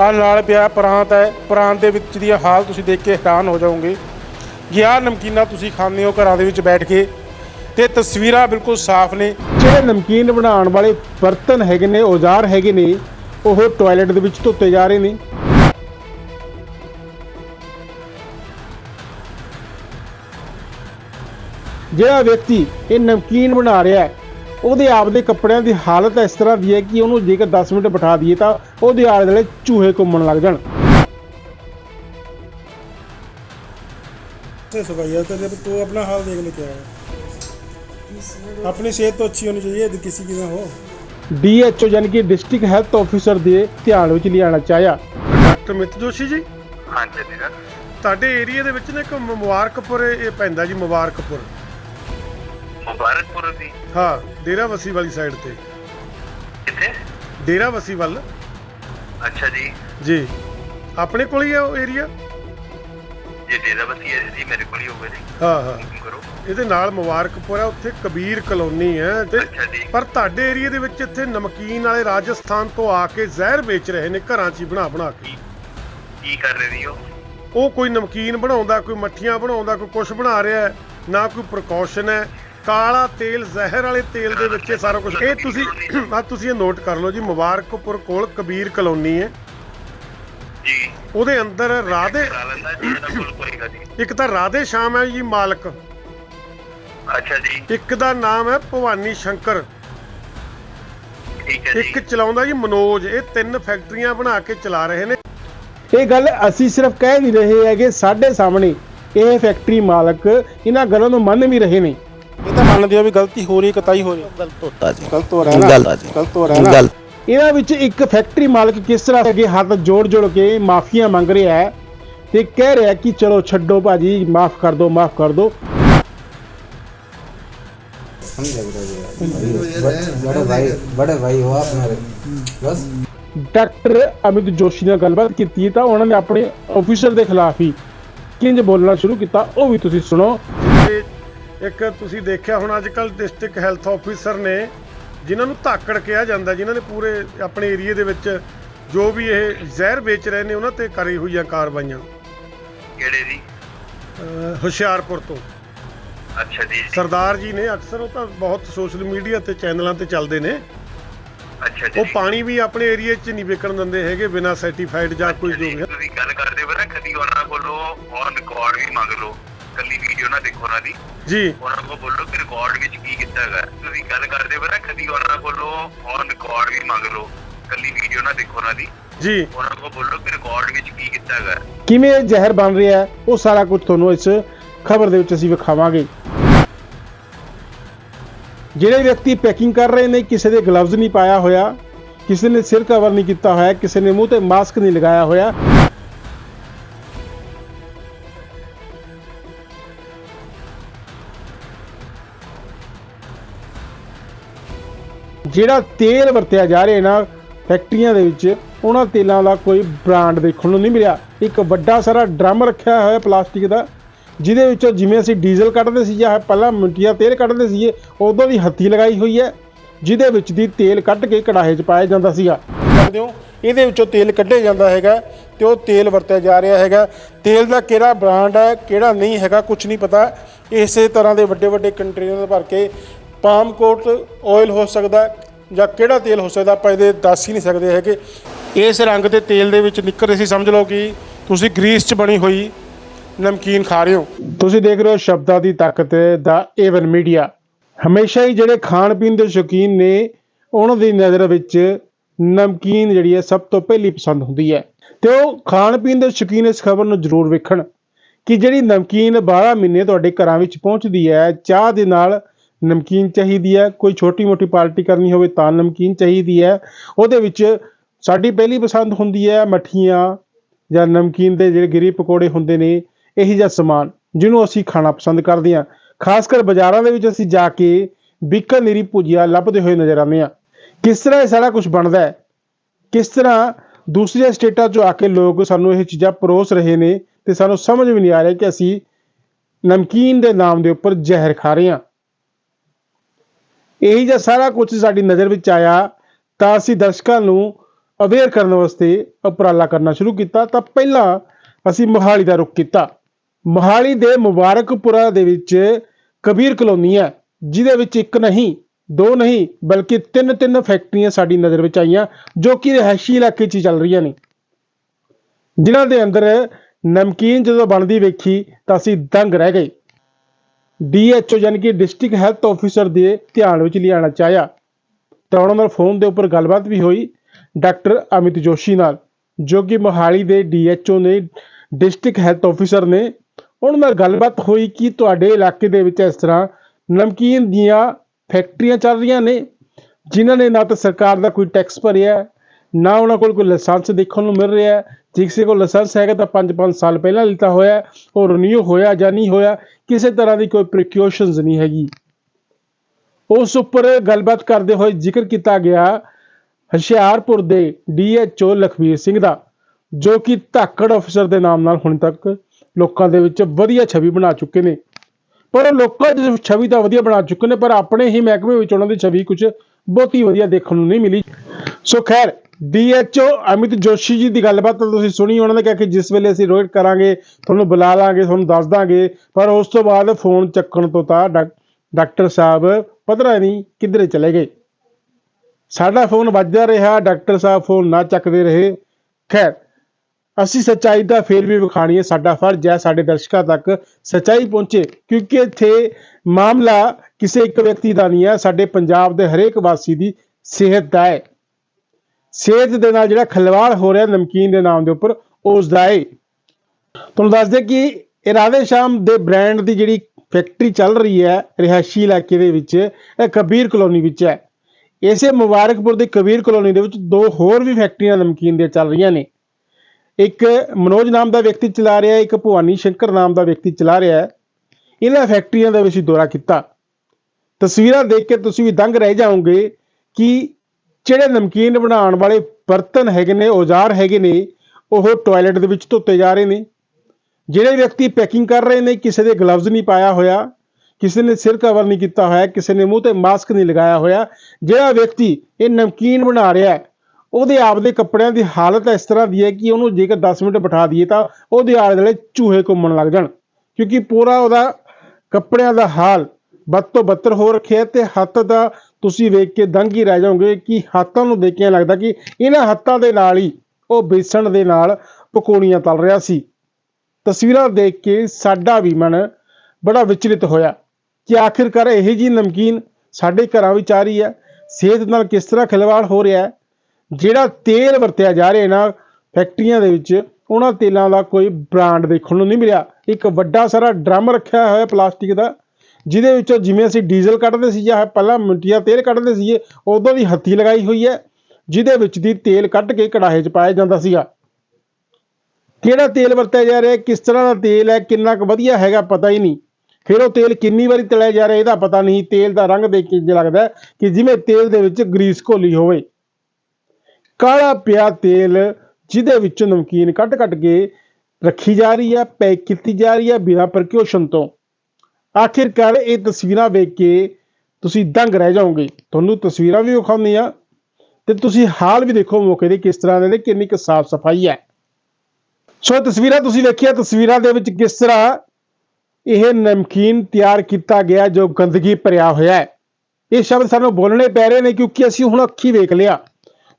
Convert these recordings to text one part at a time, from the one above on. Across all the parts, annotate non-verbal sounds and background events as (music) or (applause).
ਆ ਨਾਲ ਪਿਆ ਪ੍ਰਾਂਤ ਹੈ। ਪ੍ਰਾਂਤ ਦੇ ਵਿੱਚ ਦੀ ਹਾਲ ਤੁਸੀਂ ਦੇਖ ਕੇ ਹੈਰਾਨ ਹੋ ਜਾਓਗੇ। ਕਿ ਆਹ ਨਮਕੀਨਾਂ ਤੁਸੀਂ ਖਾਂਦੇ ਹੋ ਘਰਾਂ ਦੇ ਵਿੱਚ ਬੈਠ ਕੇ। ਤੇ ਤਸਵੀਰਾਂ ਬਿਲਕੁਲ ਸਾਫ਼ ਨੇ। ਜਿਹੜੇ ਨਮਕੀਨ ਬਣਾਉਣ ਵਾਲੇ ਬਰਤਨ ਹੈਗੇ ਨੇ, ਔਜ਼ਾਰ ਹੈਗੇ ਨੇ, ਉਹ ਟਾਇਲਟ ਦੇ ਵਿੱਚ ਧੋਤੇ ਜਾ ਰਹੇ ਨੇ। ਜਿਹੜਾ ਵਿਅਕਤੀ ਇਹ ਨਮਕੀਨ ਬਣਾ ਰਿਹਾ ਹੈ ਉਹਦੇ ਆਪਦੇ ਕੱਪੜਿਆਂ ਦੀ ਹਾਲਤ ਇਸ ਤਰ੍ਹਾਂ ਦੀ ਹੈ ਕਿ ਉਹਨੂੰ ਜੇਕਰ 10 ਮਿੰਟ ਬਿਠਾ ਦਈਏ ਤਾਂ ਉਹਦੇ ਆਲੇ ਦੁਆਲੇ ਚੂਹੇ ਘੁੰਮਣ ਲੱਗ ਜਾਣ से सफाइया कर जब तो अपना हाल देखने क्या है अपनी सेहत तो अच्छी होनी चाहिए यदि किसी की ना हो ਡੀਐਚਓ ਯਾਨੀ ਕਿ ਡਿਸਟ੍ਰਿਕਟ ਹੈਲਥ ਆਫੀਸਰ ਦੇ ਧਿਆਨ ਵਿੱਚ ਲਿਆਉਣਾ ਚਾਹਿਆ ਡਾਕਟਰ ਮਿਤ ਜੋਸ਼ੀ ਜੀ ਹਾਂਜੀ ਵੀਰ ਤੁਹਾਡੇ ਏਰੀਆ ਦੇ ਵਿੱਚ ਨਾ ਇੱਕ ਮੁਬਾਰਕਪੁਰ ਇਹ ਪੈਂਦਾ ਜੀ ਮੁਬਾਰਕਪੁਰ ਮੁਬਾਰਕਪੁਰ ਦੀ? ਹਾਂ ਡੇਰਾ ਵਸੀ ਵਾਲੀ ਸਾਈਡ ਤੇ। ਕਿੱਥੇ? ਡੇਰਾ ਵਸੀ ਵੱਲ। ਅੱਛਾ ਜੀ। ਜੀ। ਆਪਣੇ ਕੋਲ ਹੀ ਹੈ ਉਹ ਏਰੀਆ ਜੇ ਡੇਰਾ ਬਸੀ ਹੈ ਜੀ ਮੇਰੇ ਕੋਲ ਹੀ ਹੋਵੇ ਜੀ। ਹਾਂ ਹਾਂ। ਹੁਕਮ ਕਰੋ। ਇਹਦੇ ਨਾਲ ਮੁਬਾਰਕਪੁਰ ਹੈ ਉੱਥੇ ਕਬੀਰ ਕਲੋਨੀ ਹੈ ਤੇ ਅੱਛਾ ਜੀ। ਪਰ ਤੁਹਾਡੇ ਏਰੀਆ ਦੇ ਵਿੱਚ ਇੱਥੇ ਨਮਕੀਨ ਵਾਲੇ ਰਾਜਸਥਾਨ ਤੋਂ ਆ ਕੇ ਜ਼ਹਿਰ ਵੇਚ ਰਹੇ ਨੇ ਘਰਾਂ 'ਚ ਹੀ ਬਣਾ ਬਣਾ ਕੇ। ਕੀ ਕਰ ਰਹੇ ਹੋ ਉਹ? ਕੋਈ ਨਮਕੀਨ ਬਣਾਉਂਦਾ ਕੋਈ ਮੱਠੀਆਂ ਬਣਾਉਂਦਾ ਕੋਈ ਕੁਝ ਬਣਾ ਰਿਹਾ ਹੈ ਨਾ ਕੋਈ ਪ੍ਰੀਕਾਸ਼ਨ ਹੈ। ਕਾਲਾ ਤੇਲ ਜ਼ਹਿਰ ਵਾਲੇ ਤੇਲ ਦੇ ਵਿੱਚ ਇਹ ਸਾਰਾ ਕੁਝ ਇਹ ਤੁਸੀਂ (coughs) ਆ ਤੁਸੀਂ ਇਹ ਨੋਟ ਕਰ ਲਓ ਜੀ ਮੁਬਾਰਕਪੁਰ ਕੋਲ ਕਬੀਰ ਕਲੋਨੀ ਹੈ। ਜੀ। ਉਹਦੇ ਅੰਦਰ ਰਾਧੇ ਕਰਾ ਲੈਂਦਾ ਜੀ ਇਹਦਾ ਕੋਲ ਕੋਈ ਗੱਲ ਨਹੀਂ। ਇੱਕ ਤਾਂ ਰਾਧੇ ਸ਼ਾਮ ਹੈ ਜੀ ਮਾਲਕ। ਅੱਛਾ ਜੀ। ਇੱਕ ਦਾ ਨਾਮ ਹੈ ਭਵਾਨੀ ਸ਼ੰਕਰ। ਠੀਕ ਹੈ ਜੀ। ਇੱਕ ਚਲਾਉਂਦਾ ਜੀ ਮਨੋਜ। ਇਹ ਤਿੰਨ ਫੈਕਟਰੀਆਂ ਬਣਾ ਕੇ ਚਲਾ ਰਹੇ ਨੇ। ਇਹ ਗੱਲ ਅਸੀਂ ਸਿਰਫ ਕਹਿ ਨਹੀਂ ਰਹੇ ਹੈਗੇ ਸਾਡੇ ਸਾਹਮਣੇ ਇਹ ਫੈਕਟਰੀ ਮਾਲਕ ਇਹਨਾਂ ਗੱਲਾਂ ਨੂੰ ਮੰਨ ਵੀ ਰਹੇ ਨੇ। ਇਹ ਤਾਂ ਮੰਨਦੇ ਆ ਵੀ ਗਲਤੀ ਹੋ ਰਹੀ ਕਤਾਈ ਹੋ ਰਹੀ ਗਲਤ ਹੋਤਾ ਜੀ ਗਲਤ ਹੋ ਰਿਹਾ ਨਾ ਗਲਤ ਆ ਜੀ ਗਲਤ ਹੋ ਰਿਹਾ ਨਾ ਗਲਤ ਇਹਨਾਂ ਵਿੱਚ ਇੱਕ ਫੈਕਟਰੀ ਮਾਲਕ ਕਿਸ ਤਰ੍ਹਾਂ ਅੱਗੇ ਹੱਥ ਜੋੜ ਜੋੜ ਕੇ ਮਾਫੀਆਂ ਮੰਗ ਰਿਹਾ ਹੈ ਤੇ ਕਹਿ ਰਿਹਾ ਕਿ ਚਲੋ ਛੱਡੋ ਭਾਜੀ ਮਾਫ ਕਰ ਦਿਓ ਮਾਫ ਕਰ ਦਿਓ बड़े भाई बड़े भाई हो आप मेरे बस ਡਾਕਟਰ ਅਮਿਤ ਜੋਸ਼ੀ ਨਾਲ ਗੱਲਬਾਤ ਕੀਤੀ ਤਾਂ ਉਹਨਾਂ ਨੇ ਆਪਣੇ ਆਫੀਸਰ ਦੇ ਖਿਲਾਫ ਹੀ ਕਿੰਜ ਬੋਲਣਾ ਸ਼ੁਰੂ ਕੀਤਾ ਉਹ ਵੀ ਤੁਸੀਂ ਸੁਣੋ ਤੇ ਇੱਕ ਤੁਸੀਂ ਦੇਖਿਆ ਹੁਣ ਅੱਜ ਕੱਲ ਡਿਸਟ੍ਰਿਕਟ ਹੈਲਥ ਆਫੀਸਰ ਨੇ ਜਿਨ੍ਹਾਂ ਨੂੰ ਧਾਕੜ ਕਿਹਾ ਜਾਂਦਾ ਜਿਨ੍ਹਾਂ ਨੇ ਪੂਰੇ ਆਪਣੇ ਏਰੀਆ ਦੇ ਵਿੱਚ ਜੋ ਵੀ ਇਹ ਜ਼ਹਿਰ ਵੇਚ ਰਹੇ ਨੇ ਉਹਨਾਂ ਤੇ ਕਰੀ ਹੋਈਆਂ ਕਾਰਵਾਈਆਂ। ਕਿਹੜੇ ਜੀ? ਅਹ ਹੁਸ਼ਿਆਰਪੁਰ ਤੋਂ। ਅੱਛਾ ਜੀ। ਸਰਦਾਰ ਜੀ ਨੇ ਅਕਸਰ ਉਹ ਤਾਂ ਬਹੁਤ ਸੋਸ਼ਲ ਮੀਡੀਆ ਤੇ ਚੈਨਲਾਂ ਤੇ ਚੱਲਦੇ ਨੇ। ਅੱਛਾ ਜੀ। ਉਹ ਪਾਣੀ ਵੀ ਆਪਣੇ ਏਰੀਆ 'ਚ ਨਹੀਂ ਵਿਕਣ ਦਿੰਦੇ ਹੈਗੇ ਬਿਨਾਂ ਸਰਟੀਫਾਈਡ ਜਾਂ ਕੋਈ ਜੋ ਵੀ। ਹੈ ਤੁਸੀਂ ਗੱਲ ਕਰਦੇ ਹੋ ਨਾ ਕਦੀ ਉਹਨਾਂ ਕੋਲੋਂ ਔਨ ਰਿਕਾਰਡ ਵੀ ਮੰਗ ਲਓ। ਕੱਲੀ ਵੀਡੀਓ ਨਾ ਦੇਖੋ ਉਹਨਾਂ ਦੀ। ਜੀ। ਉਹਨਾਂ ਕੋਲ ਬੋਲੋ ਕਿ ਰਿਕਾਰਡ ਵਿੱਚ ਕੀ ਕੀਤਾ ਹੈਗਾ। ਤੁਸੀਂ ਗੱਲ ਕਰਦੇ ਹੋ ਨਾ ਕਦੀ ਉਹਨਾਂ ਕੋਲੋਂ ਔਨ ਰਿਕਾਰਡ ਵੀ ਮੰਗ ਲਓ। ਕੱਲੀ ਵੀਡੀਓ ਨਾ ਦੇਖੋ ਉਹਨਾਂ ਦੀ। ਜੀ। ਉਹਨਾਂ ਕੋਲ ਬੋਲੋ ਕਿ ਰਿਕਾਰਡ ਵਿੱਚ ਕੀ ਕੀਤਾ ਹੈਗਾ। ਕਿਵੇਂ ਇਹ ਜ਼ਹਿਰ ਬਣ ਰਿਹਾ ਹੈ ਉਹ ਸਾਰਾ ਕੁਝ ਤੁਹਾਨੂੰ ਇਸ ਖਬਰ ਦੇ ਵਿੱਚ ਅਸੀਂ ਵਿਖਾਵਾਂਗੇ। ਜਿਹੜੇ ਵਿਅਕਤੀ ਪੈਕਿੰਗ ਕਰ ਰਹੇ ਨੇ ਕਿਸੇ ਦੇ ਗਲਵਜ਼ ਨਹੀਂ ਪਾਇਆ ਹੋਇਆ ਕਿਸੇ ਨੇ ਸਿਰ ਕਵਰ ਨਹੀਂ ਕੀਤਾ ਹੋਇਆ ਕਿਸੇ ਨੇ ਮੂੰਹ ਤੇ ਮਾਸਕ ਨਹੀਂ ਲਗਾਇਆ ਹੋਇਆ ਜਿਹੜਾ ਤੇਲ ਵਰਤਿਆ ਜਾ ਰਿਹਾ ਨਾ ਫੈਕਟਰੀਆਂ ਦੇ ਵਿੱਚ, ਉਹਨਾਂ ਤੇਲਾਂ ਦਾ ਕੋਈ ਬ੍ਰਾਂਡ ਦੇਖਣ ਨੂੰ ਨਹੀਂ ਮਿਲਿਆ। ਇੱਕ ਵੱਡਾ ਸਾਰਾ ਡਰਮ ਰੱਖਿਆ ਹੋਇਆ ਪਲਾਸਟਿਕ ਦਾ, ਜਿਹਦੇ ਵਿੱਚੋਂ ਜਿਵੇਂ ਅਸੀਂ ਡੀਜ਼ਲ ਕੱਢਦੇ ਸੀ ਜਾਂ ਪਹਿਲਾਂ ਮਿੰਟੀਆ ਤੇਲ ਕੱਢਦੇ ਸੀਗੇ, ਉਦੋਂ ਦੀ ਹੱਥੀ ਲਗਾਈ ਹੋਈ ਹੈ, ਜਿਹਦੇ ਵਿੱਚ ਦੀ ਤੇਲ ਕੱਢ ਕੇ ਕੜਾਹੇ 'ਚ ਪਾਇਆ ਜਾਂਦਾ ਸੀਗਾ। ਸਕਦੇ ਹੋ, ਇਹਦੇ ਵਿੱਚੋਂ ਤੇਲ ਕੱਢਿਆ ਜਾਂਦਾ ਹੈਗਾ ਤੇ ਉਹ ਤੇਲ ਵਰਤਿਆ ਜਾ ਰਿਹਾ ਹੈਗਾ। ਤੇਲ ਦਾ ਕਿਹੜਾ ਬ੍ਰਾਂਡ ਹੈ, ਕਿਹੜਾ ਨਹੀਂ ਹੈਗਾ ਕੁਝ ਨਹੀਂ ਪਤਾ। ਇਸੇ ਤਰ੍ਹਾਂ ਦੇ ਵੱਡੇ ਵੱਡੇ ਕੰਟੇਨਰ ਭਰ ਕੇ ਪਾਮ ਕੋਟ ਆਇਲ ਹੋ ਸਕਦਾ ਜਾਂ ਕਿਹੜਾ ਤੇਲ ਹੋ ਸਕਦਾ, ਆਪਾਂ ਇਹਦੇ ਦੱਸ ਹੀ ਨਹੀਂ ਸਕਦੇ ਹੈਗੇ। ਇਸ ਰੰਗ ਦੇ ਤੇਲ ਦੇ ਵਿੱਚ ਨਿਕਲ ਰਹੀ ਸੀ, ਸਮਝ ਲਓ ਕਿ ਤੁਸੀਂ ਗਰੀਸ 'ਚ ਬਣੀ ਹੋਈ ਨਮਕੀਨ ਖਾ ਰਹੇ ਹੋ। ਤੁਸੀਂ ਦੇਖ ਰਹੇ ਹੋ ਸ਼ਬਦਾਂ ਦੀ ਤਾਕਤ ਦਾ ਏਵਨ ਮੀਡੀਆ। ਹਮੇਸ਼ਾ ਹੀ ਜਿਹੜੇ ਖਾਣ ਪੀਣ ਦੇ ਸ਼ੌਕੀਨ ਨੇ, ਉਹਨਾਂ ਦੀ ਨਜ਼ਰ ਵਿੱਚ ਨਮਕੀਨ ਜਿਹੜੀ ਹੈ ਸਭ ਤੋਂ ਪਹਿਲੀ ਪਸੰਦ ਹੁੰਦੀ ਹੈ। ਤੇ ਉਹ ਖਾਣ ਪੀਣ ਦੇ ਸ਼ੌਕੀਨ ਇਸ ਖਬਰ ਨੂੰ ਜ਼ਰੂਰ ਵੇਖਣ ਕਿ ਜਿਹੜੀ ਨਮਕੀਨ 12 ਮਹੀਨੇ ਤੁਹਾਡੇ ਘਰਾਂ ਵਿੱਚ ਪਹੁੰਚਦੀ ਹੈ, ਚਾਹ ਦੇ ਨਾਲ ਨਮਕੀਨ ਚਾਹੀਦੀ ਹੈ, ਕੋਈ ਛੋਟੀ ਮੋਟੀ ਪਾਰਟੀ ਕਰਨੀ ਹੋਵੇ ਤਾਂ ਨਮਕੀਨ ਚਾਹੀਦੀ ਹੈ। ਉਹਦੇ ਵਿੱਚ ਸਾਡੀ ਪਹਿਲੀ ਪਸੰਦ ਹੁੰਦੀ ਹੈ ਮੱਠੀਆਂ ਜਾਂ ਨਮਕੀਨ ਦੇ ਜਿਹੜੇ ਗਿਰੀ ਪਕੌੜੇ ਹੁੰਦੇ ਨੇ, ਇਹੀ ਜਿਹਾ ਸਮਾਨ ਜਿਹਨੂੰ ਅਸੀਂ ਖਾਣਾ ਪਸੰਦ ਕਰਦੇ ਹਾਂ। ਖਾਸ ਕਰ ਬਾਜ਼ਾਰਾਂ ਦੇ ਵਿੱਚ ਅਸੀਂ ਜਾ ਕੇ ਬੀਕਾਨੇਰੀ ਭੁਜੀਆ ਲੱਭਦੇ ਹੋਏ ਨਜ਼ਰ ਆਉਂਦੇ ਹਾਂ। ਕਿਸ ਤਰ੍ਹਾਂ ਇਹ ਸਾਰਾ ਕੁਝ ਬਣਦਾ ਹੈ? ਕਿਸ ਤਰ੍ਹਾਂ ਦੂਸਰੀਆਂ ਸਟੇਟਾਂ 'ਚੋਂ ਆ ਕੇ ਲੋਕ ਸਾਨੂੰ ਇਹ ਚੀਜ਼ਾਂ ਪਰੋਸ ਰਹੇ ਨੇ ਤੇ ਸਾਨੂੰ ਸਮਝ ਵੀ ਨਹੀਂ ਆ ਰਿਹਾ ਕਿ ਅਸੀਂ ਨਮਕੀਨ ਦੇ ਨਾਮ ਦੇ ਉੱਪਰ ਜ਼ਹਿਰ ਖਾ ਰਹੇ ਹਾਂ। ਇਹੀ ਜਿਹਾ ਸਾਰਾ ਕੁਝ ਸਾਡੀ ਨਜ਼ਰ ਵਿੱਚ ਆਇਆ ਤਾਂ ਅਸੀਂ ਦਰਸ਼ਕਾਂ ਨੂੰ ਅਵੇਅਰ ਕਰਨ ਵਾਸਤੇ ਉਪਰਾਲਾ ਕਰਨਾ ਸ਼ੁਰੂ ਕੀਤਾ। ਤਾਂ ਪਹਿਲਾਂ ਅਸੀਂ ਮੋਹਾਲੀ ਦਾ ਰੁਖ ਕੀਤਾ। ਮੋਹਾਲੀ ਦੇ ਮੁਬਾਰਕਪੁਰਾ ਦੇ ਵਿੱਚ ਕਬੀਰ ਕਲੋਨੀ ਹੈ, ਜਿਹਦੇ ਵਿੱਚ ਇੱਕ ਨਹੀਂ, ਦੋ ਨਹੀਂ, ਬਲਕਿ ਤਿੰਨ ਤਿੰਨ ਫੈਕਟਰੀਆਂ ਸਾਡੀ ਨਜ਼ਰ ਵਿੱਚ ਆਈਆਂ, ਜੋ ਕਿ ਰਿਹਾਇਸ਼ੀ ਇਲਾਕੇ 'ਚ ਹੀ ਚੱਲ ਰਹੀਆਂ ਨੇ। ਜਿਨ੍ਹਾਂ ਦੇ ਅੰਦਰ ਨਮਕੀਨ ਜਦੋਂ ਬਣਦੀ ਵੇਖੀ ਤਾਂ ਅਸੀਂ ਦੰਗ ਰਹਿ ਗਏ। ਡੀਐਚਓ ਯਾਨੀ ਕਿ ਡਿਸਟ੍ਰਿਕਟ ਹੈਲਥ ਆਫੀਸਰ ਦੇ ਧਿਆਨ ਵਿੱਚ ਲਿਆਉਣਾ ਚਾਹਿਆ। ਤਾਂ ਉਹਨਾਂ ਨਾਲ ਫੋਨ ਦੇ ਉੱਪਰ ਗੱਲਬਾਤ ਵੀ ਹੋਈ ਡਾਕਟਰ ਅਮਿਤ ਜੋਸ਼ੀ ਨਾਲ, ਜੋ ਕਿ ਮੋਹਾਲੀ ਦੇ ਡੀਐਚਓ ਨੇ, ਡਿਸਟ੍ਰਿਕਟ ਹੈਲਥ ਆਫੀਸਰ ਨੇ। ਉਹਨਾਂ ਨਾਲ ਗੱਲਬਾਤ ਹੋਈ ਕਿ ਤੁਹਾਡੇ ਇਲਾਕੇ ਦੇ ਵਿੱਚ ਇਸ ਤਰ੍ਹਾਂ ਨਮਕੀਨ ਦੀਆਂ ਫੈਕਟਰੀਆਂ ਚੱਲ ਰਹੀਆਂ ਨੇ, ਜਿਨ੍ਹਾਂ ਨੇ ਨਾ ਤਾਂ ਸਰਕਾਰ ਦਾ ਕੋਈ ਟੈਕਸ ਭਰਿਆ, ਨਾ ਉਹਨਾਂ ਕੋਲ ਕੋਈ ਲਾਇਸੈਂਸ ਦੇਖਣ ਨੂੰ ਮਿਲ ਰਿਹਾ ਕਿਸੇ ਕੋਲ ਲਾਇਸੈਂਸ ਹੈਗਾ ਤਾਂ 5-5 ਸਾਲ ਪਹਿਲਾਂ ਲਿੱਤਾ ਹੋਇਆ ਉਹ ਰੀਨਿਊ ਹੋਇਆ ਜਾਂ ਨਹੀਂ ਹੋਇਆ, ਕਿਸੇ ਤਰ੍ਹਾਂ ਦੀ ਕੋਈ ਪ੍ਰੀਕਿਊਸ਼ਨਸ ਨਹੀਂ ਹੈਗੀ। ਉਸ ਉੱਪਰ ਗੱਲਬਾਤ ਕਰਦੇ ਹੋਏ ਜ਼ਿਕਰ ਕੀਤਾ ਗਿਆ ਹੁਸ਼ਿਆਰਪੁਰ ਦੇ ਡੀਐਚਓ ਲਖਵੀਰ ਸਿੰਘ ਦਾ, ਜੋ ਕਿ ਧਾਕੜ ਅਫਸਰ ਦੇ ਨਾਮ ਨਾਲ ਹੁਣ ਤੱਕ ਲੋਕਾਂ ਦੇ ਵਿੱਚ ਵਧੀਆ ਛਵੀ ਬਣਾ ਚੁੱਕੇ ਨੇ। ਪਰ ਉਹ ਲੋਕਾਂ ਦੀ ਛਵੀ ਤਾਂ ਵਧੀਆ ਬਣਾ ਚੁੱਕੇ ਨੇ, ਪਰ ਆਪਣੇ ਹੀ ਮਹਿਕਮੇ ਵਿੱਚ ਉਹਨਾਂ ਦੀ ਛਵੀ ਕੁਝ ਬਹੁਤੀ ਵਧੀਆ ਦੇਖਣ ਨੂੰ ਨਹੀਂ ਮਿਲੀ। ਸੋ ਖੈਰ ਡੀਐਚਓ ਅਮਿਤ ਜੋਸ਼ੀ ਜੀ ਦੀ ਗੱਲਬਾਤ ਤਾਂ ਤੁਸੀਂ ਸੁਣੀ, ਉਹਨਾਂ ਨੇ ਕਿਹਾ ਕਿ ਜਿਸ ਵੇਲੇ ਅਸੀਂ ਰੋਇਟ ਕਰਾਂਗੇ, ਤੁਹਾਨੂੰ ਬੁਲਾ ਲਾਂਗੇ, ਤੁਹਾਨੂੰ ਦੱਸ ਦਾਂਗੇ, ਪਰ ਉਸ ਤੋਂ ਬਾਅਦ ਫੋਨ ਚੱਕਣ ਤੋਂ ਤਾਂ ਡਾਕ- ਡਾਕਟਰ ਸਾਹਿਬ ਪਤਾ ਨਹੀਂ ਕਿੱਧਰੇ ਚਲੇ ਗਏ। ਸਾਡਾ ਫੋਨ ਵੱਜਦਾ ਰਿਹਾ, ਡਾਕਟਰ ਸਾਹਿਬ ਫੋਨ ਨਾ ਚੱਕਦੇ ਰਹੇ। ਖੈਰ, ਅਸੀਂ ਸੱਚਾਈ ਦਾ ਫੇਰ ਵੀ ਵਿਖਾਣੀ ਹੈ, ਸਾਡਾ ਫਰਜ਼ ਹੈ, ਸਾਡੇ ਦਰਸ਼ਕਾਂ ਤੱਕ ਸੱਚਾਈ ਪਹੁੰਚੇ, ਕਿਉਂਕਿ ਇੱਥੇ ਮਾਮਲਾ ਕਿਸੇ ਇੱਕ ਵਿਅਕਤੀ ਦਾ ਨਹੀਂ ਹੈ, ਸਾਡੇ ਪੰਜਾਬ ਦੇ ਹਰੇਕ ਵਾਸੀ ਦੀ ਸਿਹਤ ਦਾ ਹੈ। ਸਿਹਤ ਦੇ ਨਾਲ ਜਿਹੜਾ ਖਿਲਵਾੜ ਹੋ ਰਿਹਾ ਨਮਕੀਨ ਦੇ ਨਾਮ ਦੇ ਉੱਪਰ ਉਸ ਦਾ ਹੈ ਤੁਹਾਨੂੰ ਦੱਸ ਦੇ ਕਿ ਇਰਾਦੇ ਸ਼ਾਮ ਦੇ ਬ੍ਰਾਂਡ ਦੀ ਜਿਹੜੀ ਫੈਕਟਰੀ ਚੱਲ ਰਹੀ ਹੈ, ਰਿਹਾਇਸ਼ੀ ਇਲਾਕੇ ਦੇ ਵਿੱਚ, ਇਹ ਕਬੀਰ ਕਲੋਨੀ ਵਿੱਚ ਹੈ। ਇਸੇ ਮੁਬਾਰਕਪੁਰ ਦੀ ਕਬੀਰ ਕਲੋਨੀ ਦੇ ਵਿੱਚ ਦੋ ਹੋਰ ਵੀ ਫੈਕਟਰੀਆਂ ਨਮਕੀਨ ਦੀਆਂ ਚੱਲ ਰਹੀਆਂ ਨੇ। ਇੱਕ ਮਨੋਜ ਨਾਮ ਦਾ ਵਿਅਕਤੀ ਚਲਾ ਰਿਹਾ ਹੈ, ਇੱਕ ਭਵਾਨੀ ਸ਼ੰਕਰ ਨਾਮ ਦਾ ਵਿਅਕਤੀ ਚਲਾ ਰਿਹਾ ਹੈ। ਇਹਨਾਂ ਫੈਕਟਰੀਆਂ ਦਾ ਵੀ ਅਸੀਂ ਦੌਰਾ ਕੀਤਾ। ਤਸਵੀਰਾਂ ਦੇਖ ਕੇ ਤੁਸੀਂ ਵੀ ਦੰਗ ਰਹਿ ਜਾਓਗੇ ਕਿ ਜਿਹੜੇ ਨਮਕੀਨ ਬਣਾਉਣ ਵਾਲੇ ਬਰਤਨ ਹੈਗੇ ਨੇ, ਔਜ਼ਾਰ ਹੈਗੇ ਨੇ, ਉਹ ਟਾਇਲਟ ਦੇ ਵਿੱਚ ਧੋਤੇ ਜਾ ਰਹੇ ਨੇ। ਜਿਹੜੇ ਵਿਅਕਤੀ ਪੈਕਿੰਗ ਕਰ ਰਹੇ ਨੇ, ਕਿਸੇ ਦੇ ਗਲਵਜ਼ ਨਹੀਂ ਪਾਇਆ ਹੋਇਆ, ਕਿਸੇ ਨੇ ਸਿਰ ਕਵਰ ਨਹੀਂ ਕੀਤਾ ਹੋਇਆ, ਕਿਸੇ ਨੇ ਮੂੰਹ ਤੇ ਮਾਸਕ ਨਹੀਂ ਲਗਾਇਆ ਹੋਇਆ, ਜਿਹੜਾ ਵਿਅਕਤੀ ਇਹ ਨਮਕੀਨ ਬਣਾ ਰਿਹਾ ਹੈ, ਉਹਦੇ ਆਪਦੇ ਕੱਪੜਿਆਂ ਦੀ ਹਾਲਤ ਇਸ ਤਰ੍ਹਾਂ ਦੀ ਹੈ ਕਿ ਉਹਨੂੰ ਜੇਕਰ 10 ਮਿੰਟ ਬਿਠਾ ਦਈਏ ਤਾਂ ਉਹਦੇ ਆਲੇ ਦੁਆਲੇ ਚੂਹੇ ਘੁੰਮਣ ਲੱਗ ਜਾਣ, ਕਿਉਂਕਿ ਪੂਰਾ ਉਹਦਾ ਕੱਪੜਿਆਂ ਦਾ ਹਾਲ ਬਦ ਤੋਂ ਬੱਤਰ ਹੋ ਰੱਖਿਆ ਤੇ ਹੱਥ ਦਾ ਤੁਸੀਂ ਵੇਖ ਕੇ ਦੰਗ ਹੀ ਰਹਿ ਜਾਓਗੇ ਕਿ ਹੱਥਾਂ ਨੂੰ ਦੇਖ ਕੇ ਲੱਗਦਾ ਕਿ ਇਹਨਾਂ ਹੱਥਾਂ ਦੇ ਨਾਲ ਹੀ ਉਹ ਬੇਸਣ ਦੇ ਨਾਲ ਪਕੌੜੀਆਂ ਤਲ ਰਿਹਾ ਸੀ। ਤਸਵੀਰਾਂ ਦੇਖ ਕੇ ਸਾਡਾ ਵੀ ਮਨ ਬੜਾ ਵਿਚਲਿਤ ਹੋਇਆ ਕਿ ਆਖਿਰਕਾਰ ਇਹ ਜੀ ਨਮਕੀਨ ਸਾਡੇ ਘਰਾਂ ਵਿੱਚ ਆ ਰਹੀ ਹੈ। ਸਿਹਤ ਨਾਲ ਕਿਸ ਤਰ੍ਹਾਂ ਖਿਲਵਾੜ ਹੋ ਰਿਹਾ ਹੈ? ਜਿਹੜਾ ਤੇਲ ਵਰਤਿਆ ਜਾ ਰਿਹਾ ਨਾ ਫੈਕਟਰੀਆਂ ਦੇ ਵਿੱਚ, ਉਹਨਾਂ ਤੇਲਾਂ ਦਾ ਕੋਈ ਬ੍ਰਾਂਡ ਦੇਖਣ ਨੂੰ ਨਹੀਂ ਮਿਲਿਆ। ਇੱਕ ਵੱਡਾ ਸਾਰਾ ਡਰਮ ਰੱਖਿਆ ਹੋਇਆ ਪਲਾਸਟਿਕ ਦਾ। ਜਿਹਦੇ ਵਿੱਚੋਂ ਜਿਵੇਂ ਅਸੀਂ ਡੀਜ਼ਲ ਕੱਢਦੇ ਸੀ ਜਾਂ ਪਹਿਲਾਂ ਮਿੱਟੀਆ ਤੇਲ ਕੱਢਦੇ ਸੀਗੇ, ਉਦੋਂ ਦੀ ਹੱਥੀ ਲਗਾਈ ਹੋਈ ਹੈ, ਜਿਹਦੇ ਵਿੱਚ ਦੀ ਤੇਲ ਕੱਢ ਕੇ ਕੜਾਹੇ 'ਚ ਪਾਇਆ ਜਾਂਦਾ ਸੀਗਾ। ਕਿਹੜਾ ਤੇਲ ਵਰਤਿਆ ਜਾ ਰਿਹਾ, ਕਿਸ ਤਰ੍ਹਾਂ ਦਾ ਤੇਲ ਹੈ, ਕਿੰਨਾ ਕੁ ਵਧੀਆ ਹੈਗਾ ਪਤਾ ਹੀ ਨਹੀਂ। ਫਿਰ ਉਹ ਤੇਲ ਕਿੰਨੀ ਵਾਰੀ ਤਲਿਆ ਜਾ ਰਿਹਾ, ਇਹਦਾ ਪਤਾ ਨਹੀਂ, ਤੇਲ ਦਾ ਰੰਗ ਦੇਖ ਕੇ ਲੱਗਦਾ ਕਿ ਜਿਵੇਂ ਤੇਲ ਦੇ ਵਿੱਚ ਗਰੀਸ ਘੋਲੀ ਹੋਵੇ। ਕਾਲਾ ਪਿਆ ਤੇਲ, ਜਿਹਦੇ ਵਿੱਚੋਂ ਨਮਕੀਨ ਕੱਢ-ਕੱਢ ਕੇ ਰੱਖੀ ਜਾ ਰਹੀ ਹੈ, ਪੈਕ ਕੀਤੀ ਜਾ ਰਹੀ ਹੈ ਬਿਨਾਂ ਪ੍ਰਕਿਊਸ਼ਨ ਤੋਂ। ਆਖਿਰਕਾਰ ਇਹ ਤਸਵੀਰਾਂ ਵੇਖ ਕੇ ਤੁਸੀਂ ਦੰਗ ਰਹਿ ਜਾਓਗੇ। ਤੁਹਾਨੂੰ ਤਸਵੀਰਾਂ ਵੀ ਵਿਖਾਉਂਦੀ ਆ ਤੇ ਤੁਸੀਂ ਹਾਲ ਵੀ ਦੇਖੋ ਮੌਕੇ ਦੇ ਕਿਸ ਤਰ੍ਹਾਂ ਦੇ ਨੇ, ਕਿੰਨੀ ਕੁ ਸਾਫ਼ ਸਫ਼ਾਈ ਹੈ। ਸੋ ਤਸਵੀਰਾਂ ਤੁਸੀਂ ਵੇਖਿਆ, ਤਸਵੀਰਾਂ ਦੇ ਵਿੱਚ ਕਿਸ ਤਰ੍ਹਾਂ ਇਹ ਨਮਕੀਨ ਤਿਆਰ ਕੀਤਾ ਗਿਆ ਜੋ ਗੰਦਗੀ ਭਰਿਆ ਹੋਇਆ ਹੈ। ਇਹ ਸ਼ਬਦ ਸਾਨੂੰ ਬੋਲਣੇ ਪੈ ਰਹੇ ਨੇ ਕਿਉਂਕਿ ਅਸੀਂ ਹੁਣ ਅੱਖੀ ਵੇਖ ਲਿਆ।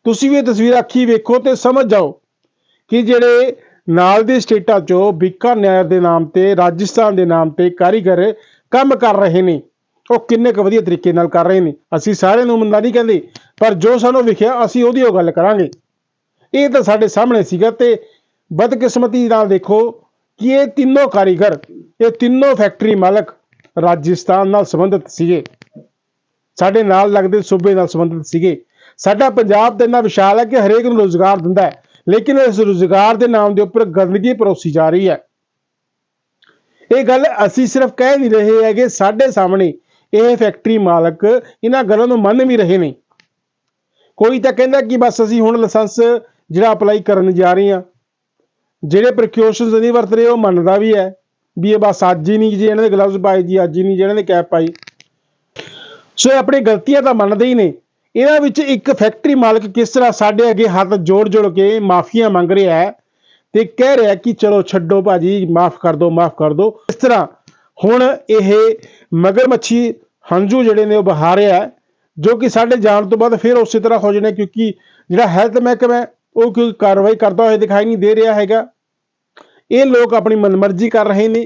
ਤੁਸੀਂ ਵੀ ਇਹ ਤਸਵੀਰ ਅੱਖੀ ਵੇਖੋ ਤੇ ਸਮਝ ਜਾਓ ਕਿ ਜਿਹੜੇ ਨਾਲ ਦੇ ਸਟੇਟਾਂ 'ਚੋਂ ਬੀਕਾਨੇਰ ਦੇ ਨਾਮ ਤੇ, ਰਾਜਸਥਾਨ ਦੇ ਨਾਮ ਤੇ ਕਾਰੀਗਰ ਕੰਮ ਕਰ ਰਹੇ ਨੇ। ਉਹ ਕਿੰਨੇ ਕੁ ਵਧੀਆ ਤਰੀਕੇ ਨਾਲ ਕਰ ਰਹੇ ਨੇ। ਅਸੀਂ ਸਾਰਿਆਂ ਨੂੰ ਮੰਦਾ ਨਹੀਂ ਕਹਿੰਦੇ, ਪਰ ਜੋ ਸਾਨੂੰ ਵਿਖਿਆ ਅਸੀਂ ਉਹਦੀ ਉਹ ਗੱਲ ਕਰਾਂਗੇ। ਇਹ ਤਾਂ ਸਾਡੇ ਸਾਹਮਣੇ ਸੀਗਾ ਤੇ ਬਦਕਿਸਮਤੀ ਨਾਲ ਦੇਖੋ ਕਿ ਇਹ ਤਿੰਨੋਂ ਕਾਰੀਗਰ, ਇਹ ਤਿੰਨੋਂ ਫੈਕਟਰੀ ਮਾਲਕ ਰਾਜਸਥਾਨ ਨਾਲ ਸੰਬੰਧਿਤ ਸੀਗੇ। ਸਾਡੇ ਨਾਲ ਲੱਗਦੇ ਸੂਬੇ ਨਾਲ ਸੰਬੰਧਿਤ ਸੀਗੇ। ਸਾਡਾ ਪੰਜਾਬ ਤਾਂ ਇੰਨਾ ਵਿਸ਼ਾਲ ਹੈ ਕਿ ਹਰੇਕ ਨੂੰ ਰੋਜ਼ਗਾਰ ਦਿੰਦਾ ਹੈ। ਲੇਕਿਨ ਇਸ ਰੋਜ਼ਗਾਰ ਦੇ ਨਾਮ ਦੇ ਉੱਪਰ ਗੰਦਗੀ ਪਰੋਸੀ ਜਾ ਰਹੀ ਹੈ। ਇਹ ਗੱਲ ਅਸੀਂ ਸਿਰਫ ਕਹਿ ਨਹੀਂ ਰਹੇ ਹੈਗੇ, ਸਾਡੇ ਸਾਹਮਣੇ ਇਹ ਫੈਕਟਰੀ ਮਾਲਕ ਇਹਨਾਂ ਗੱਲਾਂ ਨੂੰ ਮੰਨ ਵੀ ਰਹੇ ਨੇ। ਕੋਈ ਤਾਂ ਕਹਿੰਦਾ ਕਿ ਬਸ ਅਸੀਂ ਹੁਣ ਲਾਇਸੈਂਸ ਜਿਹੜਾ ਅਪਲਾਈ ਕਰਨ ਜਾ ਰਹੇ ਹਾਂ, ਜਿਹੜੇ ਪ੍ਰੀਕਿਊਸ਼ਨਸ ਨਹੀਂ ਵਰਤ ਰਹੇ ਉਹ ਮੰਨਦਾ ਵੀ ਹੈ ਵੀ ਇਹ ਬਸ ਅੱਜ ਹੀ ਨਹੀਂ ਜੀ, ਇਹਨਾਂ ਦੇ ਗਲਵਜ਼ ਪਾਏ ਜੀ, ਅੱਜ ਹੀ ਨਹੀਂ ਜਿਹਨਾਂ ਨੇ ਕੈਪ ਪਾਈ ਸੋ ਇਹ ਆਪਣੀ ਗਲਤੀਆਂ ਤਾਂ ਮੰਨਦੇ ਹੀ ਨੇ। ਇਹਨਾਂ ਵਿੱਚ ਇੱਕ ਫੈਕਟਰੀ ਮਾਲਕ ਕਿਸ ਤਰ੍ਹਾਂ ਸਾਡੇ ਅੱਗੇ ਹੱਥ ਜੋੜ ਜੋੜ ਕੇ ਮਾਫੀਆਂ ਮੰਗ ਰਿਹਾ ਹੈ ਤੇ ਕਹਿ ਰਿਹਾ ਕਿ ਚਲੋ ਛੱਡੋ ਭਾਜੀ, ਮਾਫ ਕਰ ਦਿਓ ਮਾਫ ਕਰ ਦਿਓ ਇਸ ਤਰ੍ਹਾਂ ਹੁਣ ਇਹ ਮਗਰਮੱਛੀ ਹੰਝੂ ਜਿਹੜੇ ਨੇ ਉਹ ਬਹਾ ਰਿਹਾ ਹੈ, ਜੋ ਕਿ ਸਾਡੇ ਜਾਣ ਤੋਂ ਬਾਅਦ ਫਿਰ ਉਸੇ ਤਰ੍ਹਾਂ ਹੋ ਜਾਣੇ ਕਿਉਂਕਿ ਜਿਹੜਾ ਹੈਲਥ ਮਹਿਕਮਾ ਹੈ, ਉਹ ਕੋਈ ਕਾਰਵਾਈ ਕਰਦਾ ਹੋਇਆ ਦਿਖਾਈ ਨਹੀਂ ਦੇ ਰਿਹਾ ਹੈਗਾ। ਇਹ ਲੋਕ ਆਪਣੀ ਮਨਮਰਜ਼ੀ ਕਰ ਰਹੇ ਨੇ,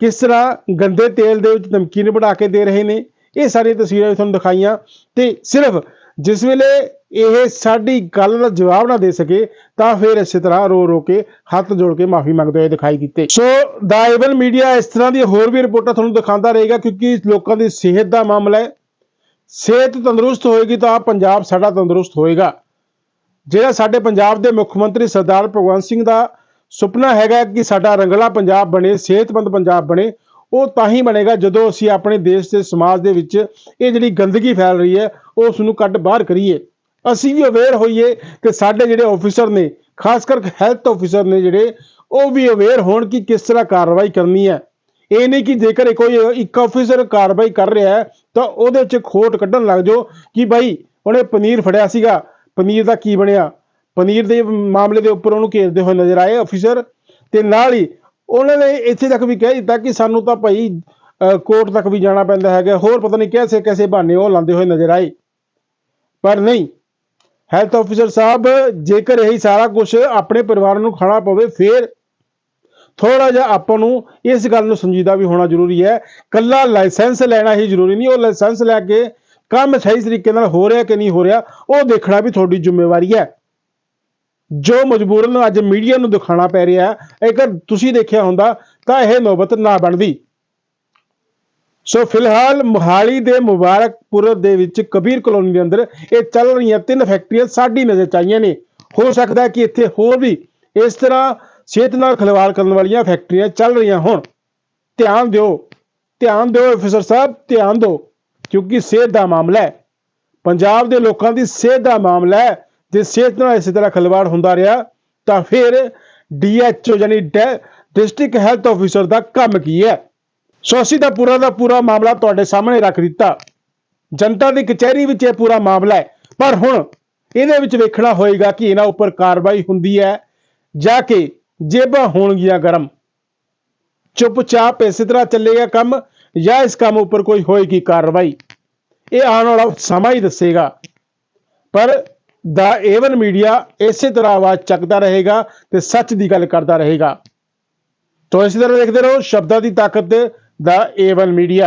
ਕਿਸ ਤਰ੍ਹਾਂ ਗੰਦੇ ਤੇਲ ਦੇ ਵਿੱਚ ਨਮਕੀਨ ਬਣਾ ਕੇ ਦੇ ਰਹੇ ਨੇ, ਇਹ ਸਾਰੀਆਂ ਤਸਵੀਰਾਂ ਵੀ ਤੁਹਾਨੂੰ ਦਿਖਾਈਆਂ। ਤੇ ਸਿਰਫ ਜਿਸ ਵੇਲੇ ਇਹ ਸਾਡੀ ਗੱਲ ਦਾ ਜਵਾਬ ਨਾ ਦੇ ਸਕੇ, ਤਾਂ ਫਿਰ ਇਸੇ ਤਰ੍ਹਾਂ ਰੋ ਰੋ ਕੇ ਹੱਥ ਜੋੜ ਕੇ ਮਾਫੀ ਮੰਗਦੇ ਹੋਏ ਦਿਖਾਈ ਦਿੱਤੇ। ਸੋ ਦਾ ਏਵਨ ਮੀਡੀਆ ਇਸ ਤਰ੍ਹਾਂ ਦੀ ਹੋਰ ਵੀ ਰਿਪੋਰਟਾਂ ਤੁਹਾਨੂੰ ਦਿਖਾਉਂਦਾ ਰਹੇਗਾ ਕਿਉਂਕਿ ਲੋਕਾਂ ਦੀ ਸਿਹਤ ਦਾ ਮਾਮਲਾ ਹੈ। ਸਿਹਤ ਤੰਦਰੁਸਤ ਹੋਏਗੀ ਤਾਂ ਪੰਜਾਬ ਸਾਡਾ ਤੰਦਰੁਸਤ ਹੋਏਗਾ। ਜਿਹੜਾ ਸਾਡੇ ਪੰਜਾਬ ਦੇ ਮੁੱਖ ਮੰਤਰੀ ਸਰਦਾਰ ਭਗਵੰਤ ਸਿੰਘ ਦਾ ਸੁਪਨਾ ਹੈਗਾ ਕਿ ਸਾਡਾ ਰੰਗਲਾ ਪੰਜਾਬ ਬਣੇ, ਸਿਹਤਮੰਦ ਪੰਜਾਬ ਬਣੇ ਉਹ ਤਾਂ ਹੀ ਬਣੇਗਾ ਜਦੋਂ ਅਸੀਂ ਆਪਣੇ ਦੇਸ਼ ਤੇ ਸਮਾਜ ਦੇ ਵਿੱਚ ਇਹ ਜਿਹੜੀ ਗੰਦਗੀ ਫੈਲ ਰਹੀ ਹੈ, ਉਸ ਨੂੰ ਕੱਢ ਬਾਹਰ ਕਰੀਏ। ਅਸੀਂ ਵੀ ਅਵੇਅਰ ਹੋਈਏ ਕਿ ਸਾਡੇ ਜਿਹੜੇ ਆਫੀਸਰ ਨੇ, ਖਾਸ ਕਰਕੇ ਹੈਲਥ ਆਫੀਸਰ ਨੇ ਜਿਹੜੇ, ਉਹ ਵੀ ਅਵੇਅਰ ਹੋਣ ਕਿ ਕਿਸ ਤਰ੍ਹਾਂ ਕਾਰਵਾਈ ਕਰਨੀ ਹੈ। ਇਹ ਨਹੀਂ ਕਿ ਜੇਕਰ ਕੋਈ ਇੱਕ ਆਫੀਸਰ ਕਾਰਵਾਈ ਕਰ ਰਿਹਾ ਹੈ, ਤਾਂ ਉਹਦੇ ਵਿੱਚ ਖੋਟ ਕੱਢਣ ਲੱਗ ਜਾਓ ਕਿ ਭਾਈ ਉਹਨੇ ਪਨੀਰ ਫੜਿਆ ਸੀਗਾ। ਪਨੀਰ ਦਾ ਕੀ ਬਣਿਆ? ਪਨੀਰ ਦੇ ਮਾਮਲੇ ਦੇ ਉੱਪਰ ਉਹਨੂੰ ਘੇਰਦੇ ਹੋਏ ਨਜ਼ਰ ਆਏ ਅਫੀਸਰ ਤੇ ਨਾਲ ਹੀ ਉਹਨਾਂ ਨੇ ਇੱਥੇ ਤੱਕ ਵੀ ਕਹਿ ਦਿੱਤਾ ਕਿ ਸਾਨੂੰ ਤਾਂ ਭਾਈ ਅਹ, ਕੋਰਟ ਤੱਕ ਵੀ ਜਾਣਾ ਪੈਂਦਾ ਹੈਗਾ। ਹੋਰ ਪਤਾ ਨਹੀਂ ਕਿਹਸੇ ਕਿਹਸੇ ਬਹਾਨੇ ਉਹ ਲਾਉਂਦੇ ਹੋਏ ਨਜ਼ਰ ਆਏ। ਪਰ ਨਹੀਂ ਹੈਲਥ ਆਫੀਸਰ ਸਾਹਿਬ ਜੇਕਰ ਇਹੀ ਸਾਰਾ ਕੁਝ ਆਪਣੇ ਪਰਿਵਾਰ ਨੂੰ ਖਾਣਾ ਪਵੇ ਫੇਰ ਥੋੜਾ ਜਿਹਾ ਆਪਾਂ ਨੂੰ ਇਸ ਗੱਲ ਨੂੰ ਸੰਜੀਦਾ ਵੀ ਹੋਣਾ ਜ਼ਰੂਰੀ ਹੈ। ਕੱਲਾ ਲਾਇਸੈਂਸ ਲੈਣਾ ਹੀ ਜ਼ਰੂਰੀ ਨਹੀਂ। ਉਹ ਲਾਇਸੈਂਸ ਲੈ ਕੇ ਕੰਮ ਸਹੀ ਤਰੀਕੇ ਨਾਲ ਹੋ ਰਿਹਾ ਕਿ ਨਹੀਂ ਹੋ ਰਿਹਾ ਉਹ ਦੇਖਣਾ ਵੀ ਤੁਹਾਡੀ ਜ਼ਿੰਮੇਵਾਰੀ ਹੈ। ਜੋ ਮਜਬੂਰਨ ਅੱਜ ਮੀਡੀਆ ਨੂੰ ਦਿਖਾਉਣਾ ਪੈ ਰਿਹਾ ਹੈ ਅਗਰ ਤੁਸੀਂ ਦੇਖਿਆ ਹੁੰਦਾ ਤਾਂ ਇਹ ਨੌਬਤ ਨਾ ਬਣਦੀ। ਸੋ ਫਿਲਹਾਲ ਮੁਹਾਲੀ ਦੇ ਮੁਬਾਰਕਪੁਰ ਦੇ ਵਿੱਚ ਕਬੀਰ ਕਲੋਨੀ ਦੇ ਅੰਦਰ ਇਹ ਚੱਲ ਰਹੀਆਂ ਤਿੰਨ ਫੈਕਟਰੀਆਂ ਸਾਡੀ ਨਜ਼ਰ 'ਚ ਆਈਆਂ ਨੇ। ਹੋ ਸਕਦਾ ਕਿ ਇੱਥੇ ਹੋਰ ਵੀ ਇਸ ਤਰ੍ਹਾਂ ਸਿਹਤ ਨਾਲ ਖਿਲਵਾੜ ਕਰਨ ਵਾਲੀਆਂ ਫੈਕਟਰੀਆਂ ਚੱਲ ਰਹੀਆਂ ਹੋਣ। ਧਿਆਨ ਦਿਓ ਧਿਆਨ ਦਿਓ ਅਫਸਰ ਸਾਹਿਬ, ਧਿਆਨ ਦਿਓ, ਕਿਉਂਕਿ ਸਿਹਤ ਦਾ ਮਾਮਲਾ ਹੈ। ਪੰਜਾਬ ਦੇ ਲੋਕਾਂ ਦੀ ਸਿਹਤ ਦਾ ਮਾਮਲਾ ਹੈ। ਜੇ ਸਿਹਤ ਨਾਲ ਇਸੇ ਤਰ੍ਹਾਂ ਖਿਲਵਾੜ ਹੁੰਦਾ ਰਿਹਾ, ਤਾਂ ਫਿਰ ਡੀਐਚਓ ਯਾਨੀ ਡਿਸਟ੍ਰਿਕਟ ਹੈਲਥ ਆਫੀਸਰ ਦਾ ਕੰਮ ਕੀ ਹੈ? ਸੋ ਅਸੀਂ ਤਾਂ ਪੂਰਾ ਦਾ ਪੂਰਾ ਮਾਮਲਾ ਤੁਹਾਡੇ ਸਾਹਮਣੇ ਰੱਖ ਦਿੱਤਾ। ਜਨਤਾ ਦੀ ਕਚਹਿਰੀ ਵਿੱਚ ਇਹ ਪੂਰਾ ਮਾਮਲਾ ਹੈ। ਪਰ ਹੁਣ ਇਹਦੇ ਵਿੱਚ ਵੇਖਣਾ ਹੋਏਗਾ ਕਿ ਇਹਨਾਂ ਉੱਪਰ ਕਾਰਵਾਈ ਹੁੰਦੀ ਹੈ, ਜਾਂ ਕਿ ਜੇਬਾਂ ਹੋਣਗੀਆਂ ਗਰਮ। ਚੁੱਪਚਾਪ ਇਸੇ ਤਰ੍ਹਾਂ ਚੱਲੇਗਾ ਕੰਮ, ਜਾਂ ਇਸ ਕੰਮ ਉੱਪਰ ਕੋਈ ਹੋਏਗੀ ਕਾਰਵਾਈ। ਇਹ ਆਉਣ ਵਾਲਾ ਸਮਾਂ ਹੀ ਦੱਸੇਗਾ। ਪਰ ਦਾ ਏਵਨ ਮੀਡੀਆ ਇਸੇ ਤਰ੍ਹਾਂ ਆਵਾਜ਼ ਚੱਕਦਾ ਰਹੇਗਾ ਤੇ ਸੱਚ ਦੀ ਗੱਲ ਕਰਦਾ ਰਹੇਗਾ। ਤੋ ਇਸੇ ਤਰ੍ਹਾਂ ਦੇਖਦੇ ਰਹੋ, ਸ਼ਬਦਾਂ ਦੀ ਤਾਕਤ ਦਾ ਏਵਨ ਮੀਡੀਆ